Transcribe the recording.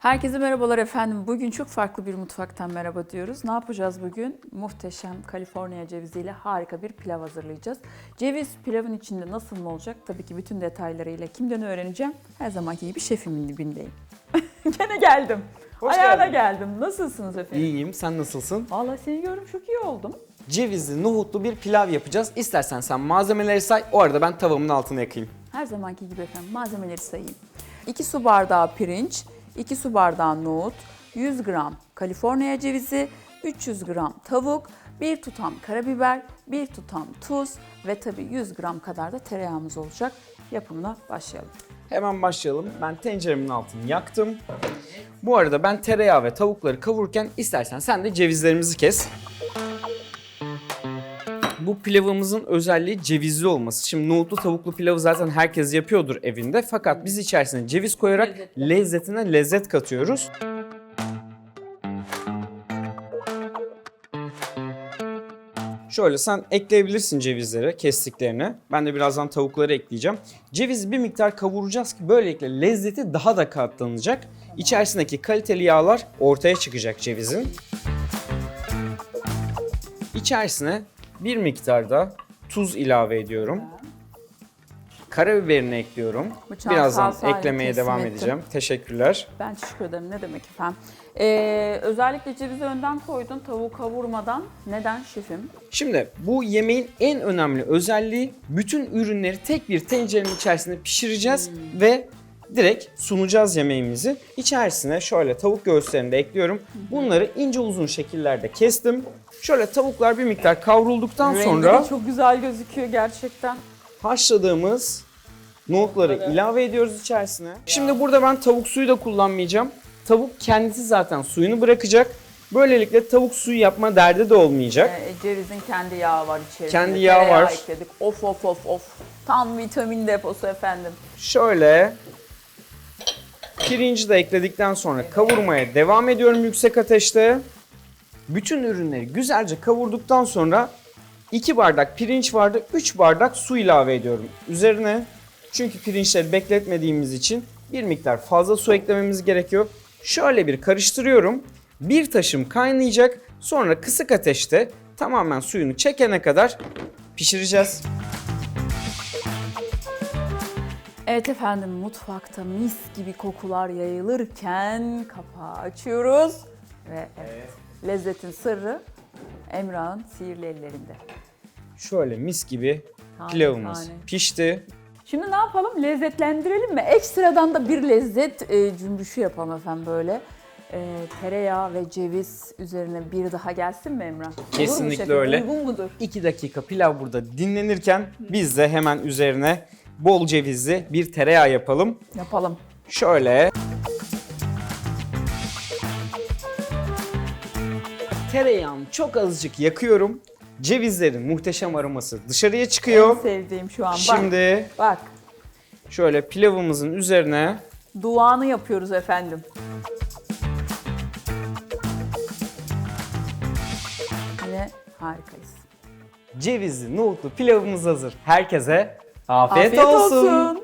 Herkese merhabalar efendim. Bugün çok farklı bir mutfaktan merhaba diyoruz. Ne yapacağız bugün? Muhteşem Kaliforniya ceviziyle harika bir pilav hazırlayacağız. Ceviz pilavın içinde nasıl mı olacak? Tabii ki bütün detaylarıyla kimden öğreneceğim? Her zamanki gibi şefimin dibindeyim. Gene geldim. Hoş Ayağına geldin. geldim. Nasılsınız efendim? İyiyim, sen nasılsın? Vallahi seni gördüm çok iyi oldum. Cevizli, nohutlu bir pilav yapacağız. İstersen sen malzemeleri say, o arada ben tavamın altını yakayım. Her zamanki gibi efendim malzemeleri sayayım. 2 su bardağı pirinç, 2 su bardağı nohut, 100 gram Kaliforniya cevizi, 300 gram tavuk, 1 tutam karabiber, 1 tutam tuz ve tabii 100 gram kadar da tereyağımız olacak. Yapımına başlayalım. Hemen başlayalım. Ben tenceremin altını yaktım. Bu arada ben tereyağı ve tavukları kavururken istersen sen de cevizlerimizi kes. Bu pilavımızın özelliği cevizli olması. Şimdi nohutlu tavuklu pilavı zaten herkes yapıyordur evinde. Fakat biz içerisine ceviz koyarak Lezzetli. lezzetine lezzet katıyoruz. Şöyle sen ekleyebilirsin cevizleri kestiklerini. Ben de birazdan tavukları ekleyeceğim. Cevizi bir miktar kavuracağız ki böylelikle lezzeti daha da katlanacak. İçerisindeki kaliteli yağlar ortaya çıkacak cevizin. İçerisine bir miktar da tuz ilave ediyorum. Karabiberini ekliyorum. Bıçağı Birazdan sağ eklemeye devam ettim. edeceğim. Teşekkürler. Ben teşekkür ederim. Ne demek efendim? Ee, özellikle cevizi önden koydun tavuğu kavurmadan. Neden şefim? Şimdi bu yemeğin en önemli özelliği bütün ürünleri tek bir tencerenin içerisinde pişireceğiz ve direkt sunacağız yemeğimizi. İçerisine şöyle tavuk göğüslerini de ekliyorum. Bunları ince uzun şekillerde kestim. Şöyle tavuklar bir miktar kavrulduktan Rengi sonra de çok güzel gözüküyor gerçekten. haşladığımız nohutları ilave ediyoruz içerisine. Şimdi burada ben tavuk suyu da kullanmayacağım. Tavuk kendisi zaten suyunu bırakacak. Böylelikle tavuk suyu yapma derdi de olmayacak. Ee, cevizin kendi yağı var içerisinde. Kendi yağı Tereyağı var. ekledik. Of of of of. Tam vitamin deposu efendim. Şöyle pirinci de ekledikten sonra kavurmaya devam ediyorum yüksek ateşte. Bütün ürünleri güzelce kavurduktan sonra 2 bardak pirinç vardı, 3 bardak su ilave ediyorum üzerine. Çünkü pirinçleri bekletmediğimiz için bir miktar fazla su eklememiz gerekiyor. Şöyle bir karıştırıyorum. Bir taşım kaynayacak. Sonra kısık ateşte tamamen suyunu çekene kadar pişireceğiz. Evet efendim mutfakta mis gibi kokular yayılırken kapağı açıyoruz. Ve evet, lezzetin sırrı Emrah'ın sihirli ellerinde. Şöyle mis gibi Tane pilavımız tane. pişti. Şimdi ne yapalım? Lezzetlendirelim mi? Ekstradan da bir lezzet e, cümbüşü yapalım efendim böyle. E, tereyağı ve ceviz üzerine bir daha gelsin mi Emrah? Olur mu Kesinlikle şefim? öyle. Uygun mudur? 2 dakika pilav burada dinlenirken biz de hemen üzerine bol cevizli bir tereyağı yapalım. Yapalım. Şöyle. Tereyağını çok azıcık yakıyorum. Cevizlerin muhteşem aroması dışarıya En çıkıyor. sevdiğim şu an. Bak, Şimdi bak. şöyle pilavımızın üzerine Duanı yapıyoruz efendim. Yine harikayız. cevizli nohutlu pilavımız hazır. Herkese afiyet, Afiyet olsun. olsun.